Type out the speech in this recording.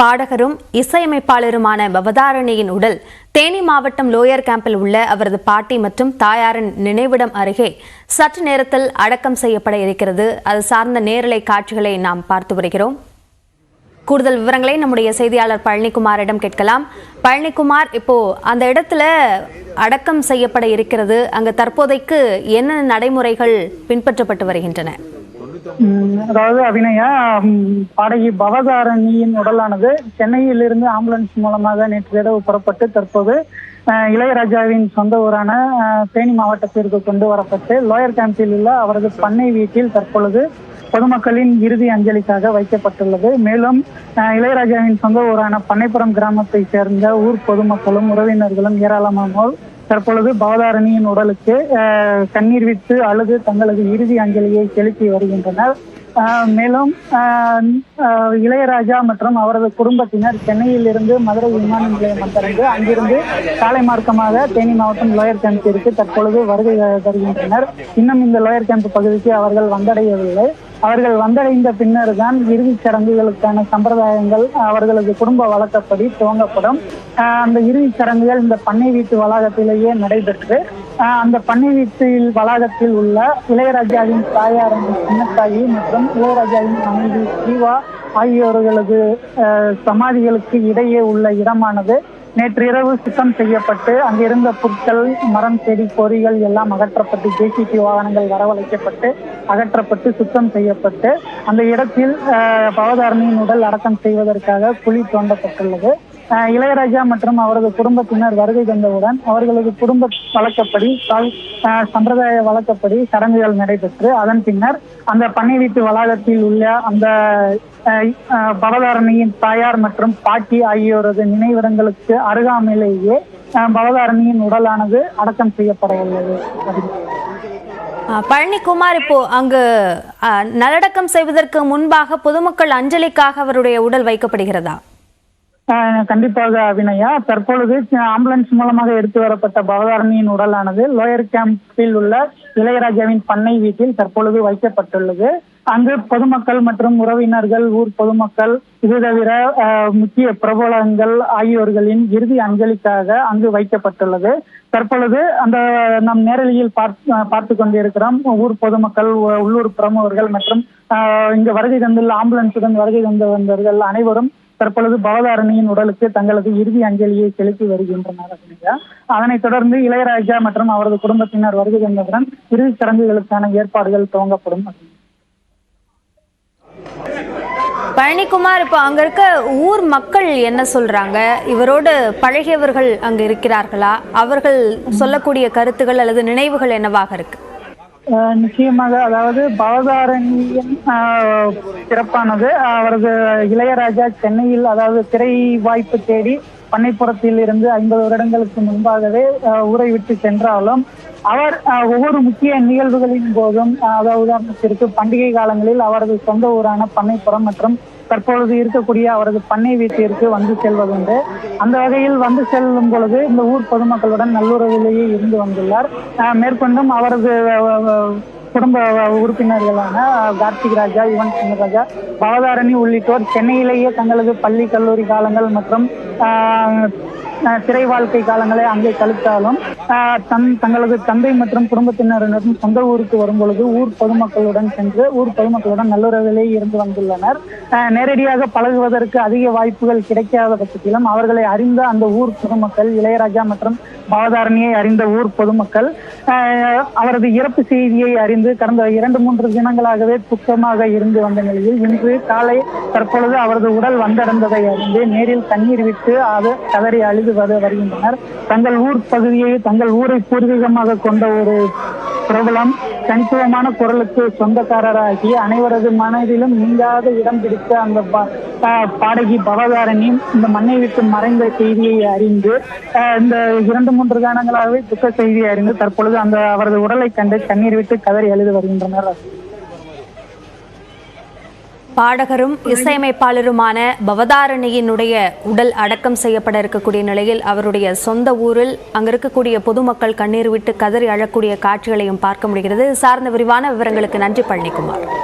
பாடகரும் இசையமைப்பாளருமான பவதாரணியின் உடல் தேனி மாவட்டம் லோயர் கேம்பில் உள்ள அவரது பாட்டி மற்றும் தாயாரின் நினைவிடம் அருகே சற்று நேரத்தில் அடக்கம் செய்யப்பட இருக்கிறது. அது சார்ந்த நேரலை காட்சிகளை நாம் பார்த்து வருகிறோம். கூடுதல் விவரங்களை நம்முடைய செய்தியாளர் பழனிக்குமாரிடம் கேட்கலாம். பழனிக்குமார் இப்போ அந்த இடத்துல அடக்கம் செய்யப்பட இருக்கிறது. அங்கு தற்போதைக்கு என்னென்ன நடைமுறைகள் பின்பற்றப்பட்டு வருகின்றன? அதாவது அபிநயா பாடகி பவதாரணியின் உடலானது சென்னையிலிருந்து ஆம்புலன்ஸ் மூலமாக நேற்று இரவு புறப்பட்டு தற்போது இளையராஜாவின் சொந்த ஊரான தேனி மாவட்டத்திற்கு கொண்டு வரப்பட்டு லோயர் கேம்பில் உள்ள அவரது பண்ணை வீட்டில் தற்பொழுது பொதுமக்களின் இறுதி அஞ்சலிக்காக வைக்கப்பட்டுள்ளது. மேலும் இளையராஜாவின் சொந்த ஊரான பண்ணைப்புறம் கிராமத்தை சேர்ந்த ஊர் பொதுமக்களும் உறவினர்களும் ஏராளமானோர் தற்பொழுது பவதாரணியின் உடலுக்கு கண்ணீர் விட்டு அழுது தங்களது இறுதி அஞ்சலியை செலுத்தி வருகின்றனர். மேலும் இளையராஜா மற்றும் அவரது குடும்பத்தினர் சென்னையில் இருந்து மதுரை விமான நிலையம் வந்திருந்து அங்கிருந்து சாலை மார்க்கமாக தேனி மாவட்டம் லோயர் கேம்பிற்கு தற்பொழுது வருகை தருகின்றனர். இன்னும் இந்த லோயர் கேம்ப் பகுதிக்கு அவர்கள் வந்தடையவில்லை. அவர்கள் வந்தடைந்த பின்னர் தான் இறுதிச் சடங்குகளுக்கான சம்பிரதாயங்கள் அவர்களது குடும்ப வழக்கப்படி துவங்கப்படும். அந்த இறுதிச் சடங்குகள் இந்த பண்ணை வீட்டு வளாகத்திலேயே நடைபெற்று அந்த பண்ணை வீட்டில் வளாகத்தில் உள்ள இளையராஜாவின் தாயாரின் சின்னத்தாயி மற்றும் இளையராஜாவின் மனைவி ஜீவா ஆகியோர்களது சமாதிகளுக்கு இடையே உள்ள இடமானது நேற்று இரவு சுத்தம் செய்யப்பட்டு அங்கிருந்த புற்கள் மரம் செடி பொறிகள் எல்லாம் அகற்றப்பட்டு ஜேசிபி வாகனங்கள் வரவழைக்கப்பட்டு அகற்றப்பட்டு சுத்தம் செய்யப்பட்டு அந்த இடத்தில் பவதாரணியின் உடல் அடக்கம் செய்வதற்காக குழி தோண்டப்பட்டுள்ளது. இளையராஜா மற்றும் அவரது குடும்பத்தினர் வருகை தந்தவுடன் அவர்களது குடும்ப வழக்கப்படி சம்பிரதாய வழக்கப்படி சடங்குகள் நடைபெற்று அதன் பின்னர் அந்த பண்ணை வீட்டு வளாகத்தில் உள்ள அந்த பவதாரணியின் தாயார் மற்றும் பாட்டி ஆகியோரது நினைவிடங்களுக்கு அருகாமையிலேயே ஆஹ், பவதாரணியின் உடலானது அடக்கம் செய்யப்பட உள்ளது. பழனிக்குமார் இப்போ அங்கு நல்லடக்கம் செய்வதற்கு முன்பாக பொதுமக்கள் அஞ்சலிக்காக அவருடைய உடல் வைக்கப்படுகிறதா? கண்டிப்பாக அபிநயா. தற்பொழுது ஆம்புலன்ஸ் மூலமாக எடுத்து வரப்பட்ட பவதாரணியின் உடலானது லோயர் கேம்பில் உள்ள இளையராஜாவின் பண்ணை வீட்டில் தற்பொழுது வைக்கப்பட்டுள்ளது. அங்கு பொதுமக்கள் மற்றும் உறவினர்கள் ஊர் பொதுமக்கள் இது தவிர ஆஹ், முக்கிய பிரபலங்கள் ஆகியோர்களின் இறுதி அஞ்சலிக்காக அங்கு வைக்கப்பட்டுள்ளது. தற்பொழுது அந்த நம் நேரலியில் பார்த்து பார்த்து கொண்டிருக்கிறோம். ஊர் பொதுமக்கள் உள்ளூர் பிரமுகர்கள் மற்றும் இங்கு வருகை தந்துள்ள ஆம்புலன்ஸுடன் வருகை தந்து வந்தவர்கள் அனைவரும் தற்பொழுது பவதாரணியின் உடலுக்கு தங்களது இறுதி அஞ்சலியை செலுத்தி வருகின்றனர் அதனைத் தொடர்ந்து இளையராஜா மற்றும் அவரது குடும்பத்தினர் வருகை தந்தவுடன் இறுதிச் சடங்குகளுக்கான ஏற்பாடுகள் துவங்கப்படும் பழனிக்குமார் இப்போ அங்க இருக்க ஊர் மக்கள் என்ன சொல்றாங்க? இவரோடு பழகியவர்கள் அங்க இருக்கிறார்களா? அவர்கள் சொல்லக்கூடிய கருத்துகள் அல்லது நினைவுகள் என்னவாக இருக்கு? நிச்சயமாக அதாவது பவதாரண்யம் ஆஹ், சிறப்பானது. அவரது இளையராஜா சென்னையில் அதாவது திரை வாய்ப்பு தேடி பண்ணைப்புறத்தில் இருந்து ஐம்பது வருடங்களுக்கு முன்பாகவே ஊரை விட்டு சென்றாலும் அவர் ஒவ்வொரு முக்கிய நிகழ்வுகளின் போதும் அதாவது உதாரணத்திற்கு பண்டிகை காலங்களில் அவரது சொந்த ஊரான பண்ணைப்புறம் மற்றும் தற்பொழுது இருக்கக்கூடிய அவரது பண்ணை வீட்டிற்கு வந்து செல்வதுண்டு. அந்த வகையில் வந்து செல்லும் பொழுது இந்த ஊர் பொதுமக்களுடன் நல்லுறவிலேயே இருந்து வந்துள்ளார். மேற்கொண்டும் அவரது குடும்ப உறுப்பினர்களான கார்த்திக் ராஜா யுவன் சங்கர் ராஜா பவதாரணி உள்ளிட்டோர் சென்னையிலேயே தங்களது பள்ளி கல்லூரி காலங்கள் மற்றும் சிறை வாழ்க்கை காலங்களை அங்கே கழித்தாலும் தன் தங்களது தந்தை மற்றும் குடும்பத்தினருடன் சொந்த ஊருக்கு வரும் பொழுது ஊர் பொதுமக்களுடன் சென்று ஊர் பொதுமக்களுடன் நல்லுறவிலே இருந்து வந்துள்ளனர். நேரடியாக பழகுவதற்கு அதிக வாய்ப்புகள் கிடைக்காத பட்சத்திலும் அவர்களை அறிந்த அந்த ஊர் பொதுமக்கள் இளையராஜா மற்றும் பாவதாரணியை அறிந்த ஊர் பொதுமக்கள் ஆஹ், அவரது இறப்பு செய்தியை அறிந்து கடந்த இரண்டு மூன்று தினங்களாகவே துக்கமாக இருந்து வந்த நிலையில் இன்று காலை தற்பொழுது அவரது உடல் வந்தடைந்ததை அறிந்து நேரில் கண்ணீர் விட்டு அது கதறி அழுது வரு வருகின்றனர். தங்கள் ஊர் பகுதியை தங்கள் ஊரை பூர்வீகமாக கொண்ட ஒரு பிரபலம் தனித்துவமான குரலுக்கு சொந்தக்காரராகி அனைவரது மனதிலும் நீங்காத இடம் பிடித்த அந்த பாடகி பவதாரணி இந்த மண்ணை விட்டு மறைந்த செய்தியை அறிந்து இந்த இரண்டு மூன்று காலங்களாகவே துக்க செய்தியை அறிந்து தற்பொழுது அந்த அவரது உடலை கண்டு கண்ணீர் விட்டு கதறி அழுது வருகின்றனர். பாடகரும் இசையமைப்பாளருமான பவதாரணியினுடைய உடல் அடக்கம் செய்யப்பட இருக்கக்கூடிய நிலையில் அவருடைய சொந்த ஊரில் அங்க இருக்கக்கூடிய பொதுமக்கள் கண்ணீர் விட்டு கதறி அழக்கூடிய காட்சிகளையும் பார்க்க முடிகிறது. சார்ந்த விரிவான விவரங்களுக்கு நன்றி பழனிக்குமார்.